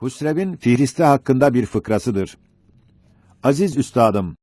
Husrev'in Fihriste hakkında bir fıkrasıdır. Aziz üstadım,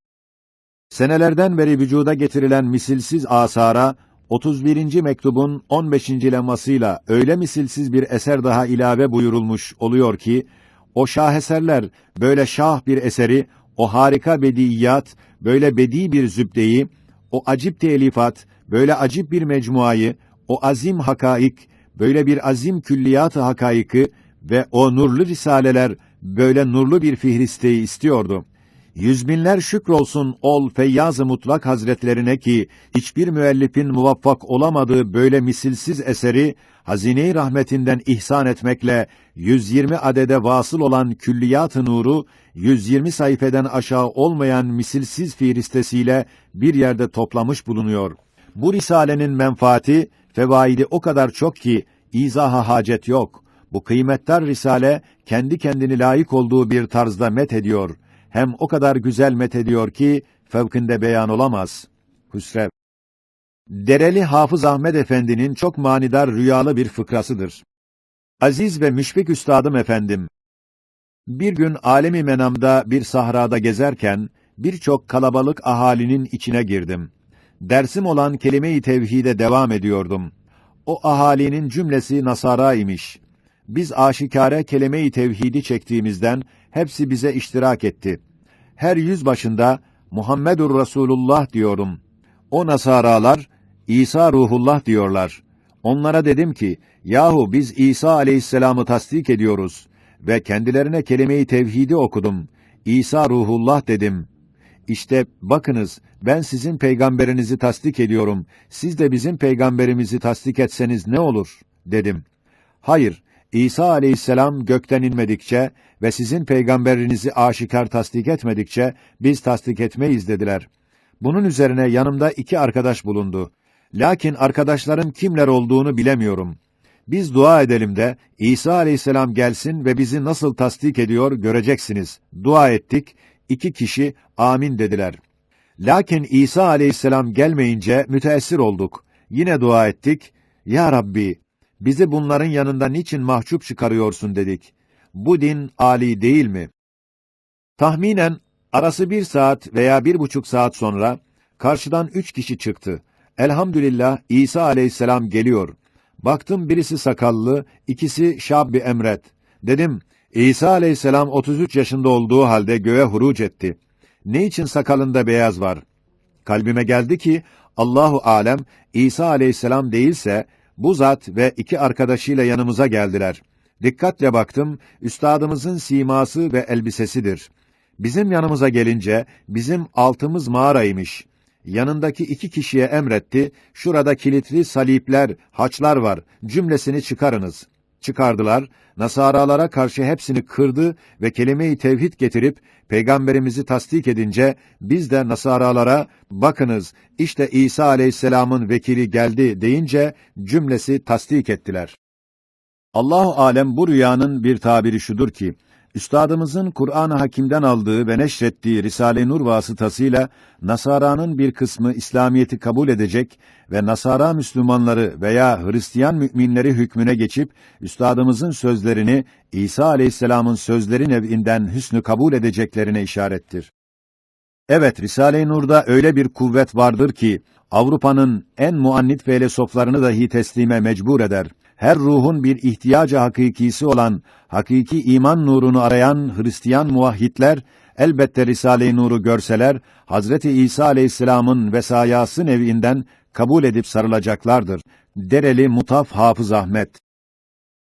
senelerden beri vücuda getirilen misilsiz asara 31. mektubun 15. lemasıyla öyle misilsiz bir eser daha ilave buyurulmuş oluyor ki, o şaheserler böyle şah bir eseri, o harika bediyat, böyle bedi bir zübdeyi, o acip telifat, böyle acip bir mecmuayı, o azim hakaik, böyle bir azim külliyat-ı hakaiki ve o nurlu risaleler, böyle nurlu bir fihristeyi istiyordu. Yüz binler şükrolsun ol Feyyaz-ı Mutlak Hazretlerine ki hiçbir müellifin muvaffak olamadığı böyle misilsiz eseri hazine-i rahmetinden ihsan etmekle 120 adede vasıl olan külliyat-ı nuru 120 sayfeden aşağı olmayan misilsiz fihristesiyle bir yerde toplamış bulunuyor. Bu risalenin menfaati, fevaidi o kadar çok ki izaha hacet yok. Bu kıymetdar risale kendi kendini layık olduğu bir tarzda met ediyor. Hem o kadar güzel met ediyor ki fevkinde beyan olamaz. Hüsrev Dereli Hafız Ahmed Efendi'nin çok manidar rüyalı bir fıkrasıdır. Aziz ve müşfik üstadım efendim, bir gün alemi menamda bir sahrada gezerken birçok kalabalık ahalinin içine girdim. Dersim olan kelime-i tevhide devam ediyordum. O ahalinin cümlesi Nasara imiş. Biz aşikare kelime-i tevhidi çektiğimizden hepsi bize iştirak etti. Her yüz başında Muhammedur Resulullah diyorum. O Nasaralar İsa Ruhullah diyorlar. Onlara dedim ki, yahu biz İsa aleyhisselamı tasdik ediyoruz ve kendilerine kelime-i tevhidi okudum. İsa Ruhullah dedim. İşte bakınız, ben sizin peygamberinizi tasdik ediyorum. Siz de bizim peygamberimizi tasdik etseniz ne olur? dedim. Hayır, İsa aleyhisselam gökten inmedikçe ve sizin peygamberinizi aşikar tasdik etmedikçe biz tasdik etmeyiz dediler. Bunun üzerine yanımda iki arkadaş bulundu. Lakin arkadaşlarım kimler olduğunu bilemiyorum. Biz dua edelim de İsa aleyhisselam gelsin ve bizi nasıl tasdik ediyor göreceksiniz. Dua ettik. İki kişi amin dediler. Lakin İsa aleyhisselam gelmeyince müteessir olduk. Yine dua ettik. Ya Rabbi, bizi bunların yanında niçin mahcup çıkarıyorsun dedik. Bu din âli değil mi? Tahminen arası bir saat veya bir buçuk saat sonra karşıdan üç kişi çıktı. Elhamdülillah İsa aleyhisselam geliyor. Baktım birisi sakallı, ikisi şab-ı emret. Dedim, İsa aleyhisselam 33 yaşında olduğu halde göğe huruc etti. Ne için sakalında beyaz var? Kalbime geldi ki, Allahu alem İsa aleyhisselam değilse bu zat ve iki arkadaşıyla yanımıza geldiler. Dikkatle baktım, üstadımızın siması ve elbisesidir. Bizim yanımıza gelince bizim altımız mağaraymış. Yanındaki iki kişiye emretti, şurada kilitli salipler, haçlar var, cümlesini çıkarınız. Çıkardılar, Nasaralara karşı hepsini kırdı ve kelime-i tevhid getirip peygamberimizi tasdik edince biz de Nasaralara bakınız işte İsa aleyhisselamın vekili geldi deyince cümlesi tasdik ettiler. Allahu alem bu rüyanın bir tabiri şudur ki Üstadımızın Kur'an-ı Hakim'den aldığı ve neşrettiği Risale-i Nur vasıtasıyla Nasara'nın bir kısmı İslamiyeti kabul edecek ve Nasara Müslümanları veya Hristiyan müminleri hükmüne geçip üstadımızın sözlerini İsa Aleyhisselam'ın sözleri nevinden hüsnü kabul edeceklerine işarettir. Evet, Risale-i Nur'da öyle bir kuvvet vardır ki Avrupa'nın en muannit felsefelerini dahi teslime mecbur eder her ruhun bir ihtiyacı hakikisi olan hakiki iman nurunu arayan Hristiyan muvahhidler elbette Risale-i Nur'u görseler Hazreti İsa Aleyhisselam'ın vesayası nevinden kabul edip sarılacaklardır. Dereli Mutaf Hafız Ahmet.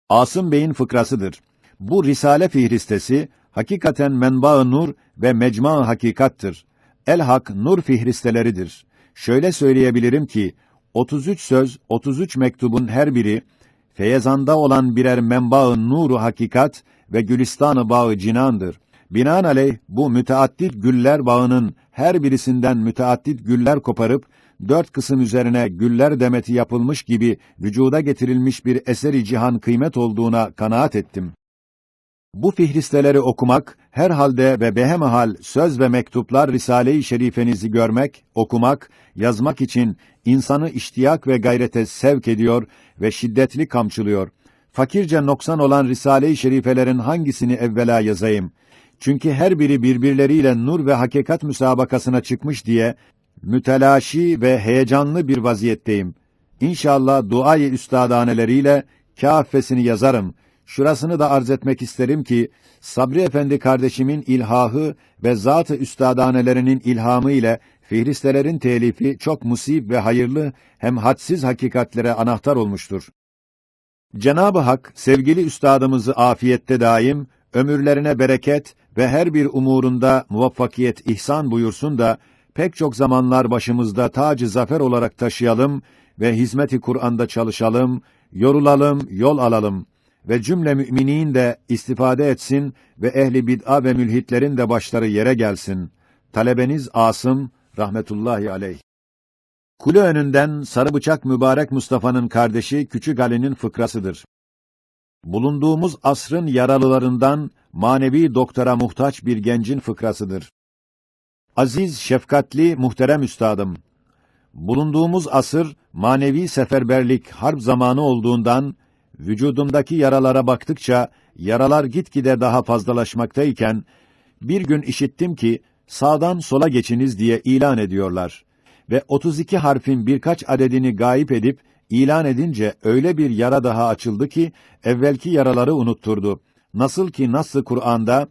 Asım Bey'in fıkrasıdır. Bu Risale fihristesi hakikaten menba nur ve mecma hakikattır. El Hak nur fihristeleridir. Şöyle söyleyebilirim ki 33 söz, 33 mektubun her biri feyezanda olan birer menba-ı nuru hakikat ve gülistan-ı bağı cinandır. Binaenaleyh bu müteaddit güller bağının her birisinden müteaddit güller koparıp dört kısım üzerine güller demeti yapılmış gibi vücuda getirilmiş bir eseri cihan kıymet olduğuna kanaat ettim. Bu fihristeleri okumak, herhalde ve behemahal söz ve mektuplar Risale-i Şerifenizi görmek, okumak, yazmak için insanı iştiyak ve gayrete sevk ediyor ve şiddetli kamçılıyor. Fakirce noksan olan Risale-i Şerifelerin hangisini evvela yazayım? Çünkü her biri birbirleriyle nur ve hakikat müsabakasına çıkmış diye mütelaşi ve heyecanlı bir vaziyetteyim. İnşallah duayı üstadaneleriyle kâffesini yazarım. Şurasını da arz etmek isterim ki Sabri Efendi kardeşimin ilhahı ve zat-ı üstadanelerinin ilhamı ile Fihristelerin telifi çok musib ve hayırlı hem hadsiz hakikatlere anahtar olmuştur. Cenab-ı Hak sevgili üstadımızı afiyette daim, ömürlerine bereket ve her bir umurunda muvaffakiyet ihsan buyursun da pek çok zamanlar başımızda tacı zafer olarak taşıyalım ve hizmeti Kur'an'da çalışalım, yorulalım, yol alalım ve cümle müminin de istifade etsin ve ehli bid'a ve mülhitlerin de başları yere gelsin. Talebeniz Asım rahmetullahi aleyh. Kule önünden sarı bıçak mübarek Mustafa'nın kardeşi Küçük Ali'nin fıkrasıdır. Bulunduğumuz asrın yaralılarından manevi doktora muhtaç bir gencin fıkrasıdır. Aziz, şefkatli, muhterem üstadım. Bulunduğumuz asır manevi seferberlik harp zamanı olduğundan vücudumdaki yaralara baktıkça yaralar gitgide daha fazlalaşmaktayken bir gün işittim ki sağdan sola geçiniz diye ilan ediyorlar ve 32 harfin birkaç adedini gayip edip ilan edince öyle bir yara daha açıldı ki evvelki yaraları unutturdu. Nasıl ki nasıl Kur'an'da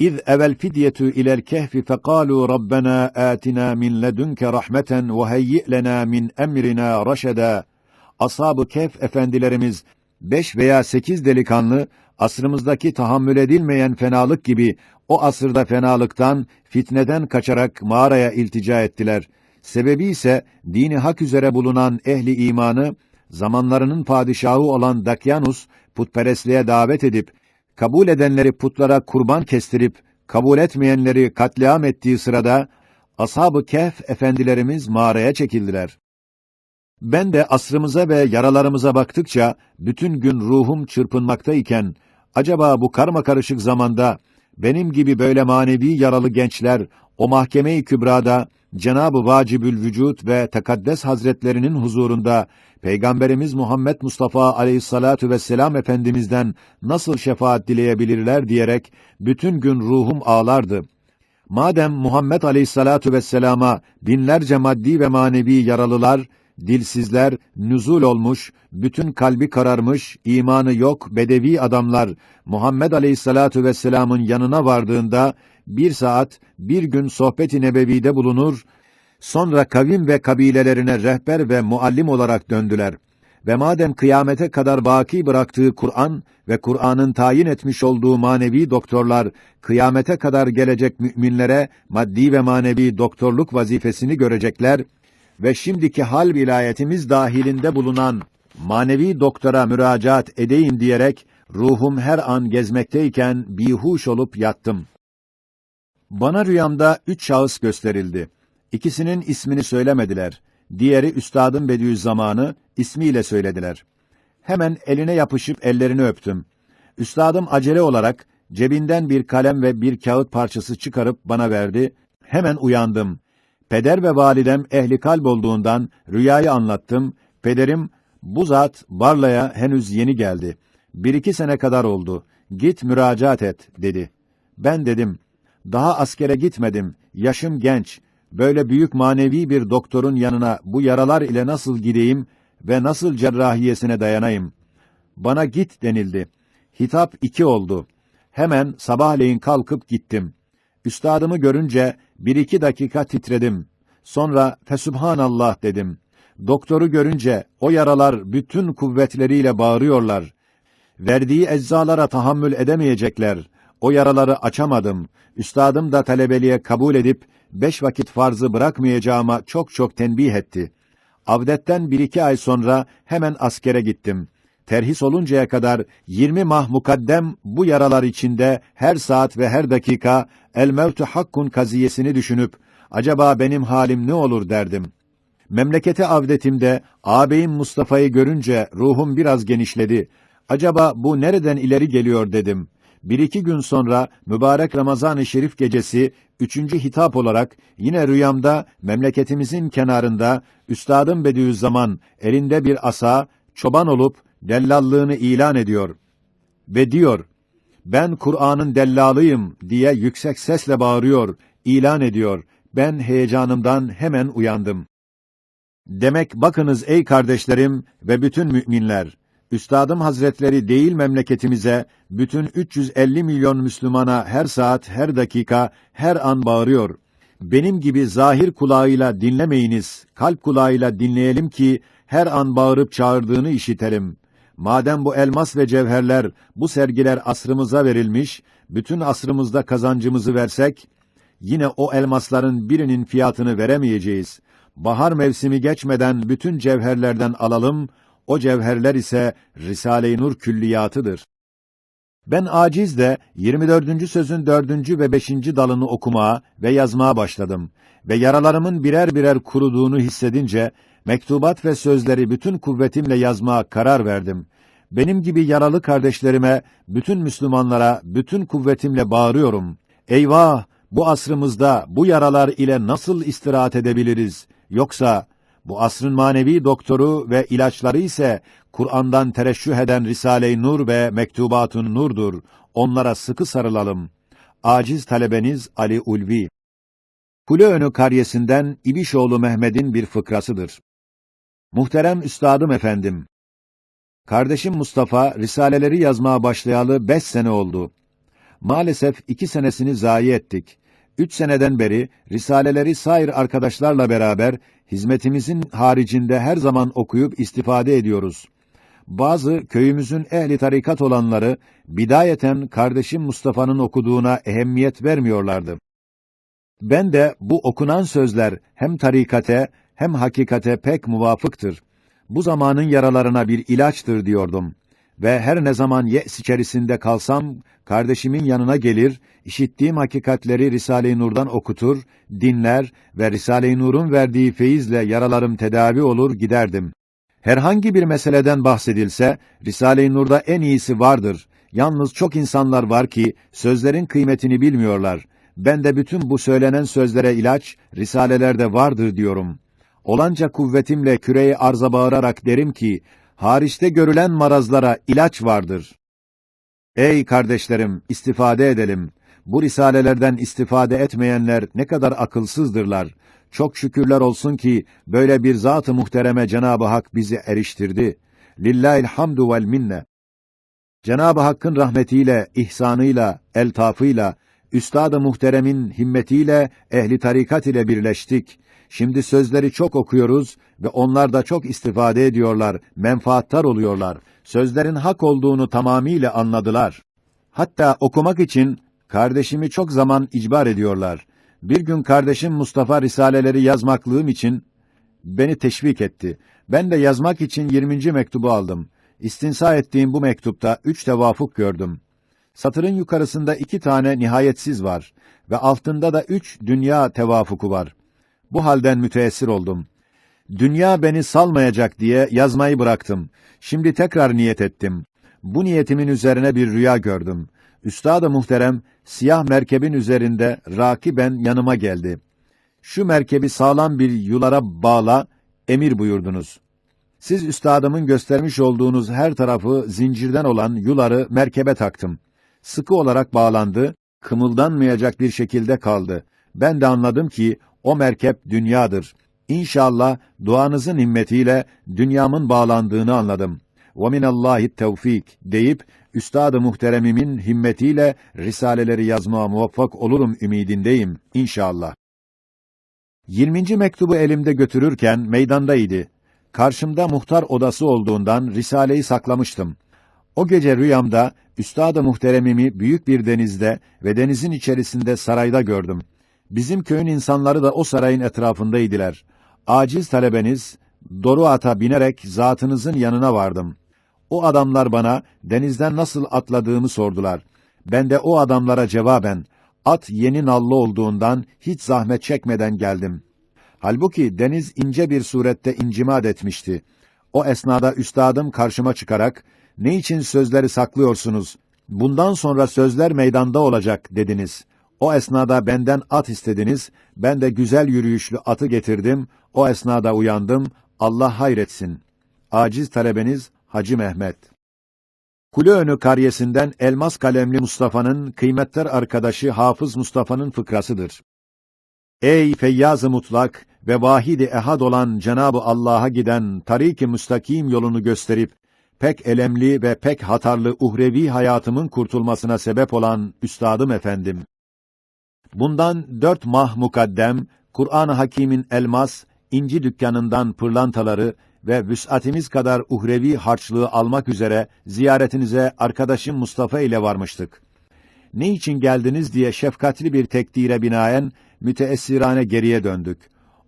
İz evel fidyetu ilel kehfi fekalu rabbena atina min ledunke rahmeten ve heyyi lena min emrina raşeda. Ashab-ı Kehf efendilerimiz beş veya sekiz delikanlı asrımızdaki tahammül edilmeyen fenalık gibi o asırda fenalıktan, fitneden kaçarak mağaraya iltica ettiler. Sebebi ise dini hak üzere bulunan ehli imanı zamanlarının padişahı olan Dakyanus putperestliğe davet edip kabul edenleri putlara kurban kestirip kabul etmeyenleri katliam ettiği sırada ashab-ı kehf efendilerimiz mağaraya çekildiler. Ben de asrımıza ve yaralarımıza baktıkça bütün gün ruhum çırpınmaktayken acaba bu karma karışık zamanda benim gibi böyle manevi yaralı gençler o mahkeme-i kübrada Cenab-ı Vacibül Vücut ve Tekaddes Hazretlerinin huzurunda Peygamberimiz Muhammed Mustafa Aleyhissalatu vesselam efendimizden nasıl şefaat dileyebilirler diyerek bütün gün ruhum ağlardı. Madem Muhammed Aleyhissalatu vesselama binlerce maddi ve manevi yaralılar, dilsizler, nüzul olmuş, bütün kalbi kararmış, imanı yok, bedevi adamlar Muhammed Aleyhissalatu vesselamın yanına vardığında bir saat, bir gün sohbet-i nebevide bulunur, sonra kavim ve kabilelerine rehber ve muallim olarak döndüler. Ve madem kıyamete kadar baki bıraktığı Kur'an ve Kur'an'ın tayin etmiş olduğu manevi doktorlar kıyamete kadar gelecek müminlere maddi ve manevi doktorluk vazifesini görecekler ve şimdiki hal vilayetimiz dahilinde bulunan manevi doktora müracaat edeyim diyerek ruhum her an gezmekteyken bihuş olup yattım. Bana rüyamda üç şahıs gösterildi. İkisinin ismini söylemediler. Diğeri Üstadın Bediüzzaman'ı ismiyle söylediler. Hemen eline yapışıp ellerini öptüm. Üstadım acele olarak cebinden bir kalem ve bir kağıt parçası çıkarıp bana verdi. Hemen uyandım. Peder ve validem ehli kalp olduğundan rüyayı anlattım. Pederim, bu zat Barla'ya henüz yeni geldi. Bir iki sene kadar oldu. Git müracaat et, dedi. Ben dedim, daha askere gitmedim, yaşım genç. Böyle büyük manevi bir doktorun yanına bu yaralar ile nasıl gideyim ve nasıl cerrahiyesine dayanayım? Bana git denildi. Hitap iki oldu. Hemen sabahleyin kalkıp gittim. Üstadımı görünce bir iki dakika titredim. Sonra fesubhanallah dedim. Doktoru görünce o yaralar bütün kuvvetleriyle bağırıyorlar. Verdiği eczalara tahammül edemeyecekler. O yaraları açamadım. Üstadım da talebeliğe kabul edip beş vakit farzı bırakmayacağıma çok çok tenbih etti. Avdetten bir iki ay sonra hemen askere gittim. Terhis oluncaya kadar yirmi mah mukaddem bu yaralar içinde her saat ve her dakika el mevtu hakkun kaziyesini düşünüp acaba benim halim ne olur derdim. Memlekete avdetimde ağabeyim Mustafa'yı görünce ruhum biraz genişledi. Acaba bu nereden ileri geliyor dedim. Bir iki gün sonra mübarek Ramazan-ı Şerif gecesi üçüncü hitap olarak yine rüyamda memleketimizin kenarında Üstadım Bediüzzaman elinde bir asa çoban olup dellallığını ilan ediyor ve diyor, ben Kur'an'ın dellalıyım diye yüksek sesle bağırıyor, ilan ediyor. Ben heyecanımdan hemen uyandım. Demek bakınız ey kardeşlerim ve bütün müminler, Üstadım Hazretleri değil memleketimize, bütün 350 milyon Müslümana her saat, her dakika, her an bağırıyor. Benim gibi zahir kulağıyla dinlemeyiniz, kalp kulağıyla dinleyelim ki her an bağırıp çağırdığını işitelim. Madem bu elmas ve cevherler, bu sergiler asrımıza verilmiş, bütün asrımızda kazancımızı versek, yine o elmasların birinin fiyatını veremeyeceğiz. Bahar mevsimi geçmeden bütün cevherlerden alalım, o cevherler ise Risale-i Nur külliyatıdır. Ben aciz de 24. sözün 4. ve 5. dalını okumaya ve yazmaya başladım ve yaralarımın birer birer kuruduğunu hissedince mektubat ve sözleri bütün kuvvetimle yazmaya karar verdim. Benim gibi yaralı kardeşlerime, bütün Müslümanlara bütün kuvvetimle bağırıyorum. Eyvah! Bu asrımızda bu yaralar ile nasıl istirahat edebiliriz? Yoksa bu asrın manevi doktoru ve ilaçları ise Kur'an'dan tereşüh eden Risale-i Nur ve Mektubatun Nur'dur. Onlara sıkı sarılalım. Aciz talebeniz Ali Ulvi. Kuleönü karyesinden İbişoğlu Mehmet'in bir fıkrasıdır. Muhterem üstadım efendim. Kardeşim Mustafa risaleleri yazmaya başlayalı beş sene oldu. Maalesef iki senesini zayi ettik. Üç seneden beri risaleleri sair arkadaşlarla beraber hizmetimizin haricinde her zaman okuyup istifade ediyoruz. Bazı köyümüzün ehli tarikat olanları bidayeten kardeşim Mustafa'nın okuduğuna ehemmiyet vermiyorlardı. Ben de bu okunan sözler hem tarikate hem hakikate pek muvafıktır. Bu zamanın yaralarına bir ilaçtır diyordum. Ve her ne zaman yes içerisinde kalsam, kardeşimin yanına gelir, işittiğim hakikatleri Risale-i Nur'dan okutur, dinler ve Risale-i Nur'un verdiği feyizle yaralarım tedavi olur giderdim. Herhangi bir meseleden bahsedilse, Risale-i Nur'da en iyisi vardır. Yalnız çok insanlar var ki, sözlerin kıymetini bilmiyorlar. Ben de bütün bu söylenen sözlere ilaç, risalelerde vardır diyorum. Olanca kuvvetimle küreyi arza bağırarak derim ki, hariçte görülen marazlara ilaç vardır. Ey kardeşlerim, istifade edelim. Bu risalelerden istifade etmeyenler ne kadar akılsızdırlar. Çok şükürler olsun ki böyle bir zat-ı muhtereme Cenab-ı Hak bizi eriştirdi. Lillahil hamdu vel minne. Cenab-ı Hakk'ın rahmetiyle, ihsanıyla, eltafıyla, üstad-ı muhteremin himmetiyle, ehli tarikat ile birleştik. Şimdi sözleri çok okuyoruz ve onlar da çok istifade ediyorlar, menfaattar oluyorlar. Sözlerin hak olduğunu tamamiyle anladılar. Hatta okumak için kardeşimi çok zaman icbar ediyorlar. Bir gün kardeşim Mustafa risaleleri yazmaklığım için beni teşvik etti. Ben de yazmak için 20. mektubu aldım. İstinsa ettiğim bu mektupta üç tevafuk gördüm. Satırın yukarısında iki tane nihayetsiz var ve altında da üç dünya tevafuku var. Bu halden müteessir oldum. Dünya beni salmayacak diye yazmayı bıraktım. Şimdi tekrar niyet ettim. Bu niyetimin üzerine bir rüya gördüm. Üstad-ı muhterem, siyah merkebin üzerinde rakiben yanıma geldi. Şu merkebi sağlam bir yulara bağla, emir buyurdunuz. Siz üstadımın göstermiş olduğunuz her tarafı zincirden olan yuları merkebe taktım. Sıkı olarak bağlandı, kımıldanmayacak bir şekilde kaldı. Ben de anladım ki o merkep dünyadır. İnşallah duanızın himmetiyle dünyamın bağlandığını anladım. وَمِنَ اللّٰهِ tevfik deyip, Üstad-ı Muhteremimin himmetiyle risaleleri yazmaya muvaffak olurum ümidindeyim inşallah. 20. mektubu elimde götürürken meydandaydı. Karşımda muhtar odası olduğundan risaleyi saklamıştım. O gece rüyamda Üstad-ı Muhteremimi büyük bir denizde ve denizin içerisinde sarayda gördüm. Bizim köyün insanları da o sarayın etrafındaydılar. Aciz talebeniz, Doru ata binerek zatınızın yanına vardım. O adamlar bana denizden nasıl atladığımı sordular. Ben de o adamlara cevaben, at yeni nallı olduğundan hiç zahmet çekmeden geldim. Halbuki deniz ince bir surette incimad etmişti. O esnada üstadım karşıma çıkarak, ne için sözleri saklıyorsunuz? Bundan sonra sözler meydanda olacak dediniz. O esnada benden at istediniz, ben de güzel yürüyüşlü atı getirdim, o esnada uyandım, Allah hayretsin. Aciz talebeniz Hacı Mehmet Kulüönü karyesinden elmas kalemli Mustafa'nın kıymetler arkadaşı Hafız Mustafa'nın fıkrasıdır. Ey feyyaz-ı mutlak ve vahid-i ehad olan Cenabı Allah'a giden tarik-i müstakim yolunu gösterip pek elemli ve pek hatarlı uhrevi hayatımın kurtulmasına sebep olan üstadım efendim. Bundan dört mah mukaddem, Kur'an-ı Hakîm'in elmas, inci dükkanından pırlantaları ve vüs'atimiz kadar uhrevi harçlığı almak üzere ziyaretinize arkadaşım Mustafa ile varmıştık. Ne için geldiniz diye şefkatli bir tekdire binaen müteessirane geriye döndük.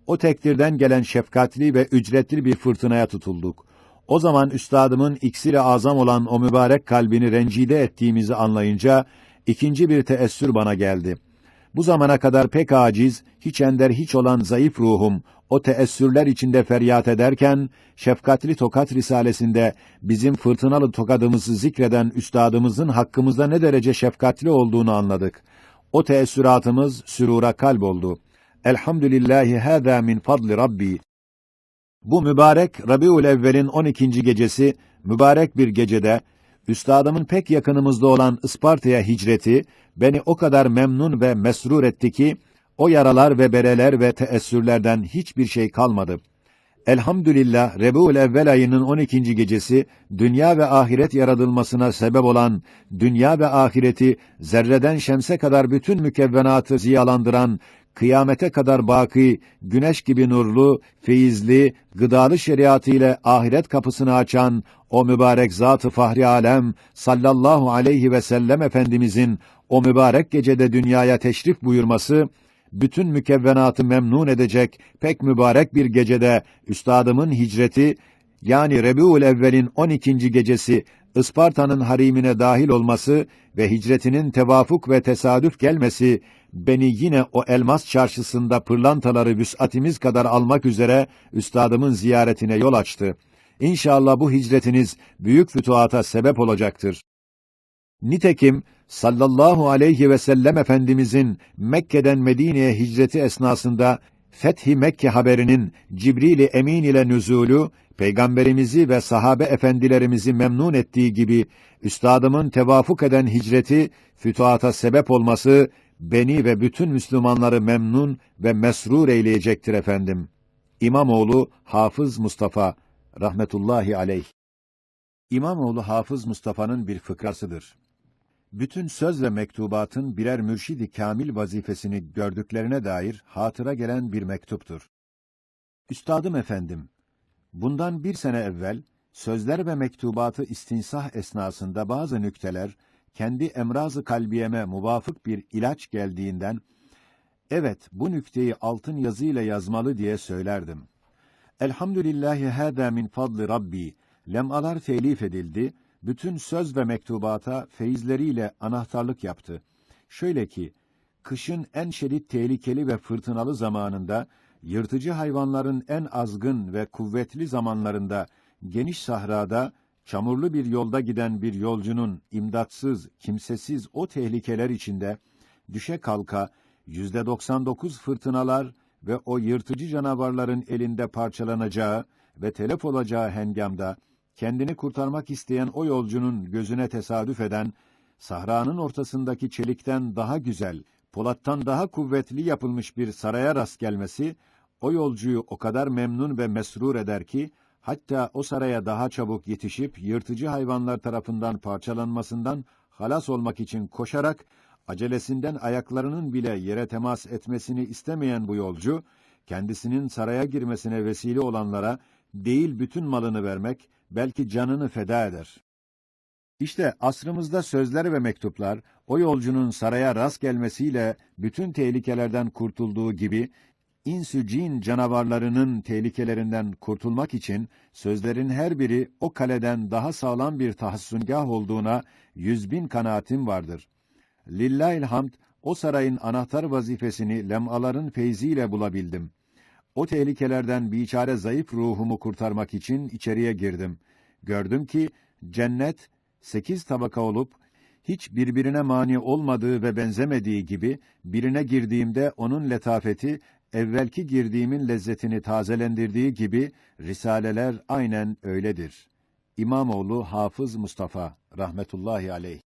O tekdirden gelen şefkatli ve ücretli bir fırtınaya tutulduk. O zaman üstadımın iksiri azam olan o mübarek kalbini rencide ettiğimizi anlayınca ikinci bir teessür bana geldi. Bu zamana kadar pek aciz, hiç ender hiç olan zayıf ruhum o teessürler içinde feryat ederken şefkatli tokat risalesinde bizim fırtınalı tokadımızı zikreden üstadımızın hakkımızda ne derece şefkatli olduğunu anladık. O teessüratımız sürura kalp oldu. Elhamdülillahi hâzâ min fadli Rabbi. Bu mübarek Rabiul Evvel'in 12. gecesi mübarek bir gecede üstadımın pek yakınımızda olan Isparta'ya hicreti beni o kadar memnun ve mesrur etti ki o yaralar ve bereler ve teessürlerden hiçbir şey kalmadı. Elhamdülillah Rebiul Evvel ayının 12. gecesi dünya ve ahiret yaratılmasına sebep olan dünya ve ahireti zerreden şemse kadar bütün mükevvenatı ziyalandıran kıyamete kadar baki, güneş gibi nurlu, feyizli, gıdalı şeriatı ile ahiret kapısını açan o mübarek zat-ı fahri alem sallallahu aleyhi ve sellem efendimizin o mübarek gecede dünyaya teşrif buyurması bütün mükevvenatı memnun edecek pek mübarek bir gecede üstadımın hicreti yani Rebiul Evvel'in 12. gecesi Isparta'nın harimine dahil olması ve hicretinin tevafuk ve tesadüf gelmesi beni yine o elmas çarşısında pırlantaları vüs'atimiz kadar almak üzere üstadımın ziyaretine yol açtı. İnşallah bu hicretiniz büyük fütuhata sebep olacaktır. Nitekim sallallahu aleyhi ve sellem efendimizin Mekke'den Medine'ye hicreti esnasında Fethi Mekke haberinin Cibril-i Emin ile nüzulü peygamberimizi ve sahabe efendilerimizi memnun ettiği gibi üstadımın tevafuk eden hicreti fütuhata sebep olması beni ve bütün Müslümanları memnun ve mesrur eyleyecektir efendim. İmamoğlu Hafız Mustafa rahmetullahi aleyh. İmamoğlu Hafız Mustafa'nın bir fıkrasıdır. Bütün söz ve mektubatın birer mürşidi kamil vazifesini gördüklerine dair hatıra gelen bir mektuptur. Üstadım efendim, bundan bir sene evvel sözler ve mektubatı istinsah esnasında bazı nükteler kendi emrazı kalbiyeme muvafık bir ilaç geldiğinden evet bu nükteyi altın yazıyla yazmalı diye söylerdim. Elhamdülillahi hâdâ min fadli rabbi lemalar telif edildi bütün söz ve mektubata feyizleriyle anahtarlık yaptı. Şöyle ki, kışın en şiddet tehlikeli ve fırtınalı zamanında, yırtıcı hayvanların en azgın ve kuvvetli zamanlarında, geniş sahrada, çamurlu bir yolda giden bir yolcunun imdatsız, kimsesiz o tehlikeler içinde, düşe kalka, yüzde doksan dokuz fırtınalar ve o yırtıcı canavarların elinde parçalanacağı ve telef olacağı hengamda, kendini kurtarmak isteyen o yolcunun gözüne tesadüf eden, sahranın ortasındaki çelikten daha güzel, polattan daha kuvvetli yapılmış bir saraya rast gelmesi, o yolcuyu o kadar memnun ve mesrur eder ki, hatta o saraya daha çabuk yetişip, yırtıcı hayvanlar tarafından parçalanmasından halas olmak için koşarak, acelesinden ayaklarının bile yere temas etmesini istemeyen bu yolcu, kendisinin saraya girmesine vesile olanlara, değil bütün malını vermek, belki canını feda eder. İşte asrımızda sözler ve mektuplar, o yolcunun saraya rast gelmesiyle bütün tehlikelerden kurtulduğu gibi, insü cin canavarlarının tehlikelerinden kurtulmak için, sözlerin her biri o kaleden daha sağlam bir tahassüngah olduğuna yüz bin kanaatim vardır. Lillahilhamd, o sarayın anahtar vazifesini lemaların feyziyle bulabildim. O tehlikelerden biçare zayıf ruhumu kurtarmak için içeriye girdim. Gördüm ki cennet sekiz tabaka olup hiç birbirine mani olmadığı ve benzemediği gibi birine girdiğimde onun letafeti evvelki girdiğimin lezzetini tazelendirdiği gibi risaleler aynen öyledir. İmamoğlu Hafız Mustafa rahmetullahi aleyh